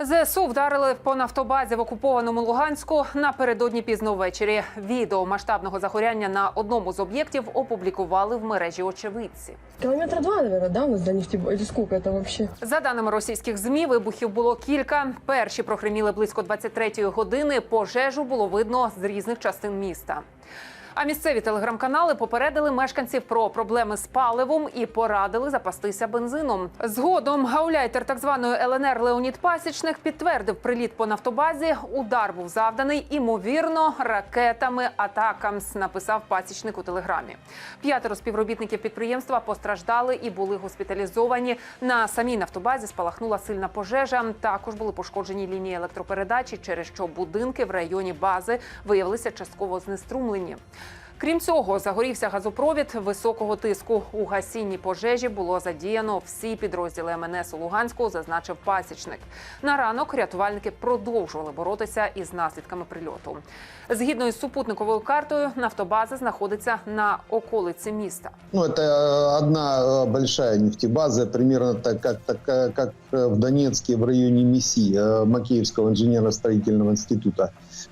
ЗСУ вдарили по нафтобазі в окупованому Луганську напередодні пізно ввечері. Відео масштабного загоряння на одному з об'єктів опублікували в мережі очевидці. Километра два, наверное, да, у нас до нефтебазы? Или сколько это? За даними російських змі, вибухів було кілька. Перші прогриміли близько 23-ї години. Пожежу було видно з різних частин міста. А місцеві телеграм-канали попередили мешканців про проблеми з паливом і порадили запастися бензином. Згодом гауляйтер так званої ЛНР Леонід Пасічник підтвердив приліт по нафтобазі. Удар був завданий імовірно ракетами Атакамс. Написав пасічник у телеграмі. П'ятеро співробітників підприємства постраждали і були госпіталізовані. На самій нафтобазі спалахнула сильна пожежа. Також були пошкоджені лінії електропередачі, через що будинки в районі бази виявилися частково знеструмлені. Крім цього, загорівся газопровід високого тиску. У гасінні пожежі було задіяно всі підрозділи МНС у Луганську, зазначив пасічник. На ранок рятувальники продовжували боротися із наслідками прильоту. Згідно із супутниковою картою, нафтобаза знаходиться на околиці міста. Ну, это э, одна э, большая нефтебаза, примерно так, как, такая, как э, в Донецке в районе МИСИ, э, Макеевского инженерно-строительного института.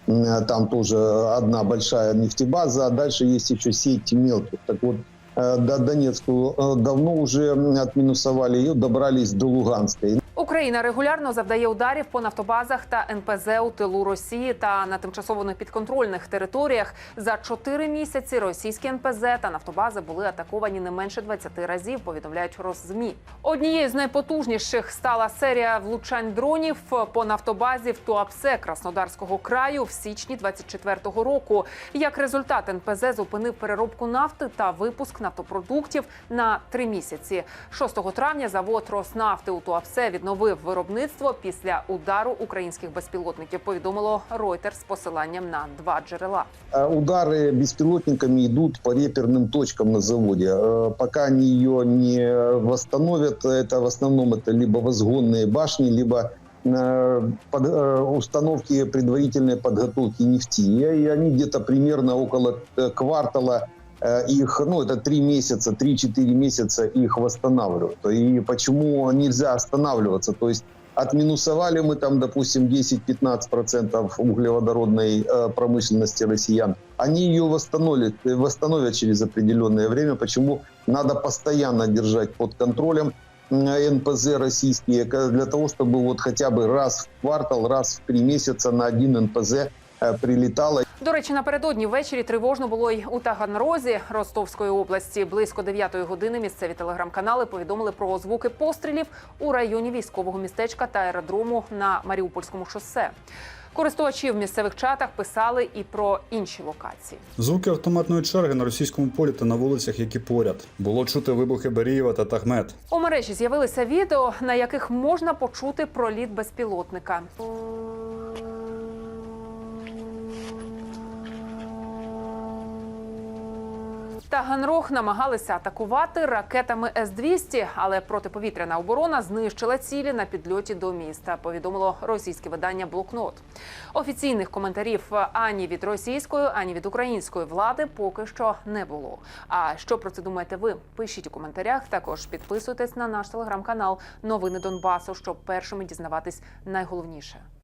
М, э, Там тоже одна большая нефтебаза, а дальше есть еще сеть мелких. Так вот, э, до Донецку э, давно уже отминусовали ее, добрались до Луганска. Україна регулярно завдає ударів по нафтобазах та НПЗ у тилу Росії та на тимчасово непідконтрольних територіях. За чотири місяці російські НПЗ та нафтобази були атаковані не менше 20 разів. Повідомляють Роззмі. Однією з найпотужніших стала серія влучань дронів по нафтобазі в Туапсе Краснодарського краю в січні 24-го року. Як результат, НПЗ зупинив переробку нафти та випуск нафтопродуктів на три місяці. 6 травня завод Роснафти у Туапсе відновив виробництво після удару українських безпілотників. Повідомило Reuters з посиланням на два джерела. Э, Удары беспилотниками идут по реперным точкам на заводе. Э, Пока они ее не восстановят, это в основном это либо возгонные башни, либо э, под- э, установки предварительной подготовки нефти. И и они где-то примерно около э, квартала э, их, ну, это три месяца, 3-4 месяца их восстанавливают. И почему нельзя останавливаться? То есть отминусовали мы там, допустим, 10-15% углеводородной э, промышленности россиян. Они ее восстановят, э, восстановят через определенное время. Почему надо постоянно держать под контролем НПЗ российские для того, чтобы вот хотя бы раз в квартал, раз в три месяца на один НПЗ э, прилетало До речі, напередодні ввечері тривожно було й у Таганрозі Ростовської області. Близько 9 години місцеві телеграм-канали повідомили про звуки пострілів у районі військового містечка та аеродрому на Маріупольському шосе. Користувачі в місцевих чатах писали і про інші локації. Звуки автоматної черги на російському полі та на вулицях, які поряд. Було чути вибухи Берієва та Тахмет. У мережі з'явилися відео, на яких можна почути проліт безпілотника. Таганрог намагалися атакувати ракетами С-200, але протиповітряна оборона знищила цілі на підльоті до міста. Повідомило російське видання Блокнот. Офіційних коментарів ані від російської, ані від української влади поки що не було. А що про це думаєте ви? Пишіть у коментарях. Також підписуйтесь на наш телеграм-канал Новини Донбасу, щоб першими дізнаватись найголовніше.